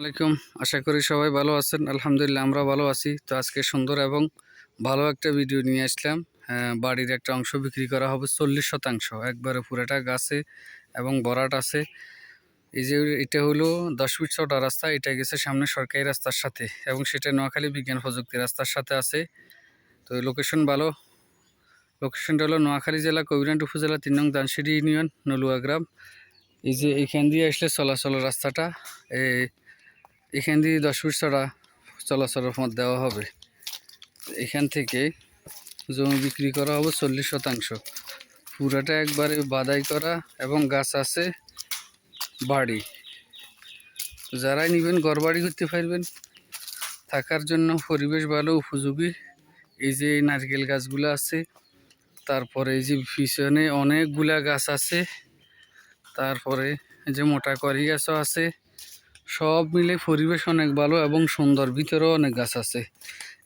আলাইকুম। আশা করি সবাই ভালো আছেন। আলহামদুলিল্লাহ আমরা ভালো আছি। তো আজকে সুন্দর এবং ভালো একটা ভিডিও নিয়ে আসলাম। আহ, বাড়ির একটা অংশ বিক্রি করা হবে চল্লিশ শতাংশ। একবারে পুরাটা গাছে এবং বরাট আছে। এই যে এটা হলো দশ ফিট ছটা রাস্তা এটা গেছে সামনে সরকারি রাস্তার সাথে এবং সেটা নোয়াখালী বিজ্ঞান প্রযুক্তি রাস্তার সাথে আছে। তো লোকেশন ভালো। লোকেশনটা হলো নোয়াখালী জেলা কবিরাট উপজেলা তিন নং দানসিডি ইউনিয়ন নলুয়া গ্রাম। এই যে এখান দিয়ে আসলে চলাচল রাস্তাটা। এই এখান দিয়ে দশ ফিট ছড়া চলাচলের পথ দেওয়া হবে। এখান থেকে জমি বিক্রি করা হবে চল্লিশ শতাংশ। পুরাটা একবারে বাদাই করা এবং গাছ আছে বাড়ি। যারাই নেবেন ঘর বাড়ি করতে পারবেন। থাকার জন্য পরিবেশ ভালো, উপযোগী। এই যে নারকেল গাছগুলো আছে, তারপরে এই যে পিছনে অনেকগুলা গাছ আছে, তারপরে যে মোটা করি গাছও আছে। সব মিলে পরিবেশ অনেক ভালো এবং সুন্দর। ভিতরেও অনেক গাছ আছে।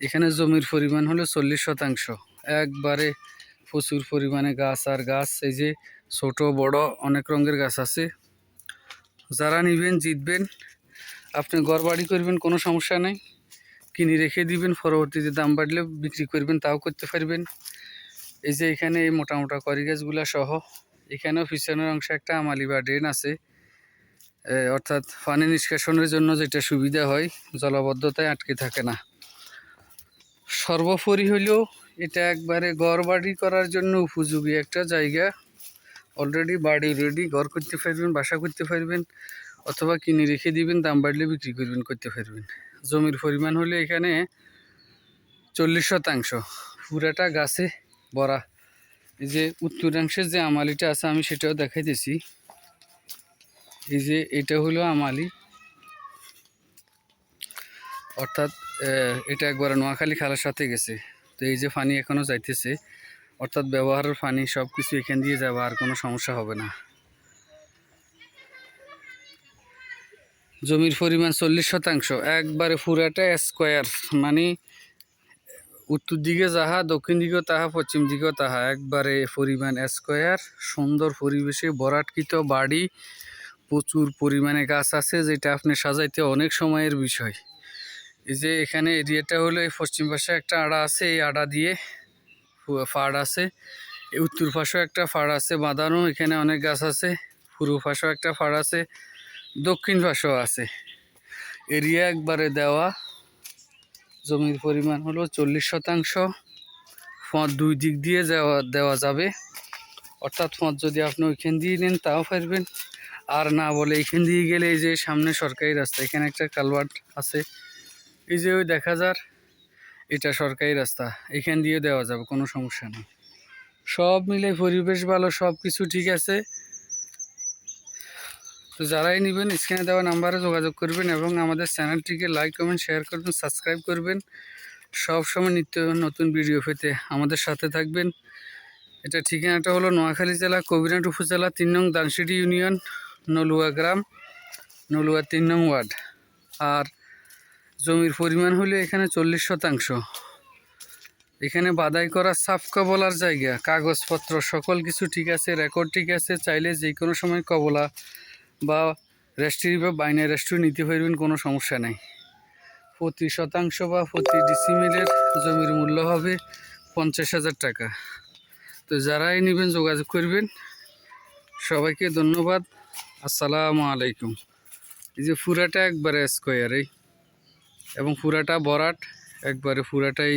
এখানে জমির পরিমাণ হলো চল্লিশ শতাংশ। একবারে প্রচুর পরিমাণে গাছ আর গাছ, এই যে ছোট, বড় অনেক রঙের গাছ আছে। যারা নিবেন, জিতবেন। আপনি ঘর বাড়ি করবেন, কোনো সমস্যা নেই। কিনে রেখে দিবেন, পরবর্তীতে দাম বাড়লে বিক্রি করবেন, তাও করতে পারবেন। এই যে এখানে এই মোটা মোটা করি গাছগুলা সহ, এখানেও পিছনের অংশে একটা আমালি বা ড্রেন আছে। অর্থাৎ পানি নিষ্কাশনের জন্য যেটা সুবিধা হয়, জলাবদ্ধতায় আটকে থাকে না। সর্বোপরি হলেও এটা একবারে ঘর বাড়ি করার জন্য উপযোগী একটা জায়গা। অলরেডি বাড়ি রেডি ঘর করতে পারবেন, বাসা করতে পারবেন, অথবা কিনে রেখে দিবেন, দাম বাড়লে বিক্রি করবেন, করতে পারবেন। জমির পরিমাণ হলে এখানে চল্লিশ শতাংশ। পুরাটা গাছে ভরা। এই যে উত্তরাংশের যে আমালিটা আছে, আমি সেটাও দেখাইতেছি। এই যে এটা হলো আমালি। অর্থাৎ এটা একবার নোয়াখালী খালার সাথে গেছে। তো এই যে পানি এখনও যাইতেছে, অর্থাৎ ব্যবহারের পানি সব কিছু এখান দিয়ে যাবে, আর কোনো সমস্যা হবে না। জমির পরিমাণ চল্লিশ শতাংশ, একবারে পুরাটা স্কোয়ার মানে উত্তর দিকে যাহা, দক্ষিণ দিকেও তাহা, পশ্চিম দিকেও তাহা, একবারে পরিমাণ স্কোয়ার, সুন্দর পরিবেশে বরাটকৃত বাড়ি প্রচুর পরিমাণে গাছ আছে যেটা আপনি সাজাইতে অনেক সময়ের বিষয়। এই যে এখানে এরিয়াটা হলো এই পশ্চিম পাশে একটা আড়া আছে, এই আড়া দিয়ে ফাড় আছে। এই উত্তর পাশেও একটা ফাড় আছে বাঁধানো, এখানে অনেক গাছ আছে। পূর্ব পাশেও একটা ফাড় আছে, দক্ষিণ পাশেও আছে। এরিয়া একবারে দেওয়া, জমির পরিমাণ হলো চল্লিশ শতাংশ। ফঁদ দুই দিক দিয়ে দেওয়া দেওয়া যাবে। অর্থাৎ ফঁদ যদি আপনি ওইখান দিয়ে নেন তাও পারবেন। আর না বলে এখান দিয়ে গেলে এই যে সামনে সরকারি রাস্তা, এখানে একটা কালভার্ট আছে। এই যে ওই দেখা যার, এটা সরকারি রাস্তা, এখান দিয়ে দেওয়া যাবে, কোনো সমস্যা নেই। সব মিলে পরিবেশ ভালো, সব কিছু ঠিক আছে। তো যারাই নেবেন, স্ক্রিনে দেওয়া নাম্বারে যোগাযোগ করবেন এবং আমাদের চ্যানেলটিকে লাইক কমেন্ট শেয়ার করবেন সাবস্ক্রাইব করবেন। সব সময় নিত্য নতুন ভিডিও পেতে আমাদের সাথে থাকবেন। এটা ঠিকানাটা হলো নোয়াখালী জেলা কবিরাট উপজেলা, তিন নং দানসিডি ইউনিয়ন। নলুয়া গ্রাম, নলুয়া তিন নং ওয়ার্ড। আর জমির পরিমাণ হলো এখানে চল্লিশ শতাংশ। এখানে বাদাই করা সাফ কবলার জায়গা, কাগজপত্র সকল কিছু ঠিক আছে রেকর্ড ঠিক আছে, চাইলে যে কোনো সময় কবলা বা রেস্ট্রি বা বাইনে রেস্ট্রি নিতে পারবেন, কোনো সমস্যা নেই। প্রতি শতাংশ বা প্রতি ডিসিমিলের জমির মূল্য হবে পঞ্চাশ হাজার টাকা। তো যারাই নেবেন যোগাযোগ করবেন। সবাইকে ধন্যবাদ। আসসালামু আলাইকুম। এই যে ফুরাটা একবারে স্কোয়ারে এবং ফুরাটা বরাট একবারে পুরাটাই